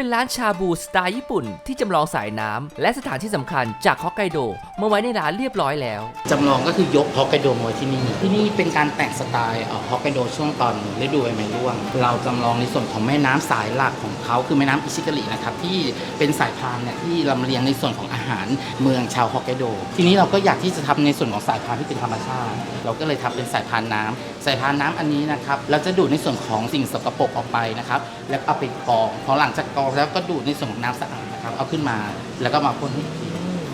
เป็นร้านชาบูสไตล์ญี่ปุ่น ที่จำลองสายน้ำและสถานที่สำคัญจากฮอกไกโดมาไว้ในร้านเรียบร้อยแล้ว จำลองก็คือยกฮอกไกโดมาไว้ที่นี่ ที่นี่เป็นการแต่งสไตล์เอ่อฮอกไกโดช่วงตอนฤดูใบไม้ร่วง เราจำลองในส่วนของแม่น้ำสายหลักของเขาคือแม่น้ำอิชิการินะครับที่เป็นสายพานเนี่ยที่ลำเลียงในส่วนของอาหารเมืองชาวฮอกไกโด ทีนี้เราก็อยากที่จะทำในส่วนของสายพานที่เป็นธรรมชาติ เราก็เลยทำเป็นสายพานน้ำ ใส่พานน้ำอันนี้นะครับเราจะดูดในส่วนของสิ่งสกปรกออกไปนะครับ แล้วเอาไปกรองพอหลังจากกรองแล้วก็ดูดในส่วนของน้ำสะอาดนะครับ เอาขึ้นมาแล้วก็มาพ่นให้อีกที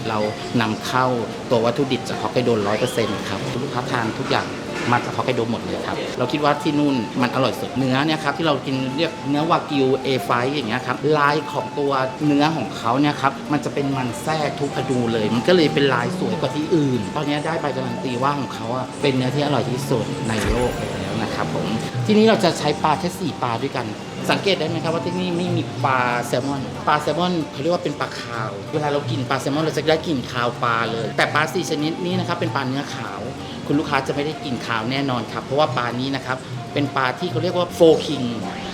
เรานำเข้าตัววัตถุดิบจากฮอกไกโดร้อยเปอร์เซ็นต์ครับลูกค้าทานทุกอย่าง มาจากฮอกไกโดหมดเลยครับ เราคิดว่าที่นู่นมันอร่อยสุดเนื้อเนี่ยครับที่เรากินเรียกเนื้อวากิวเอไฟอย่างเงี้ยครับลายของตัวเนื้อของเขาเนี่ยครับมันจะเป็นมันแทรกทุกอนูเลย มันก็เลยเป็นลายสวยกว่าที่อื่น ตอนนี้ได้ใบการันตีว่าของเขาอะเป็นเนื้อที่อร่อยที่สุดในโลกแล้วนะครับผมที่นี้เราจะใช้ปลาแค่สี่ปลาด้วยกันสังเกตได้ไหมครับว่าที่นี่ไม่มีปลาแซลมอน ปลาแซลมอนเขาเรียกว่าเป็นปลาขาว เวลาเรากินปลาแซลมอนเราจะได้กลิ่นคาวปลาเลย แต่ปลาสี่ชนิดนี้นะครับเป็นปลาเนื้อขาว คุณลูกค้าจะไม่ได้กลิ่นคาวแน่นอนครับ เพราะว่าปลานี้นะครับ เป็นปลาที่เขาเรียกว่าโฟคิง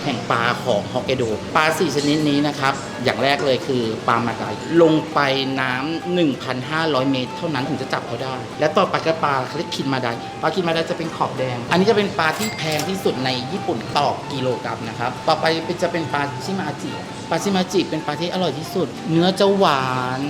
แห่งปลาของฮอกไกโดปลาสี่ชนิดนี้นะครับ อย่างแรกเลยคือปลามาไดลงไปน้ำ1,500 เมตร เท่านั้นถึงจะจับเขาได้ และต่อไปก็ปลาเขาเรียกคินมาไดปลาคินมาไดจะเป็นขอบแดง อันนี้จะเป็นปลาที่แพงที่สุดในญี่ปุ่นต่อกิโลกรัมนะครับ ต่อไปจะเป็นปลาชิมาจิปลาชิมาจิเป็นปลาที่อร่อยที่สุด เนื้อจะหวาน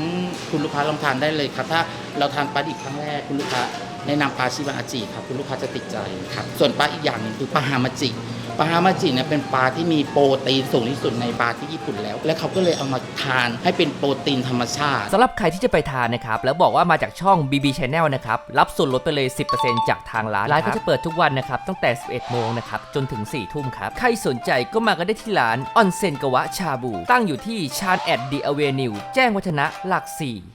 คุณลูกค้าลองทานได้เลยครับ ถ้าเราทานปลาดิบครั้งแรกคุณลูกค้า แนะนำปลาชิมาจิครับคุณลูกค้าจะติดใจครับส่วนปลาอีกอย่างหนึงคือปลาฮามาจิปลาฮามาจิเนี่ยเป็นปลาที่มีโปรตีนสูงที่สุดในปลาที่ญี่ปุ่นแล้ว และเขาก็เลยเอามาทานให้เป็นโปรตีนธรรมชาติ สำหรับใครที่จะไปทานนะครับ แล้วบอกว่ามาจากช่อง BB Channel นะครับ รับส่วนลดไปเลย 10%จากทางร้านร้านก็จะเปิดทุกวันนะครับ ตั้งแต่ 11 โมงนะครับ จนถึง 4 ทุ่มครับ ใครสนใจก็มากันได้ที่ร้านออนเซนกวะชาบู ตั้งอยู่ที่ชานแอดดีอเวนิวแจ้งวัฒนะหลัก 4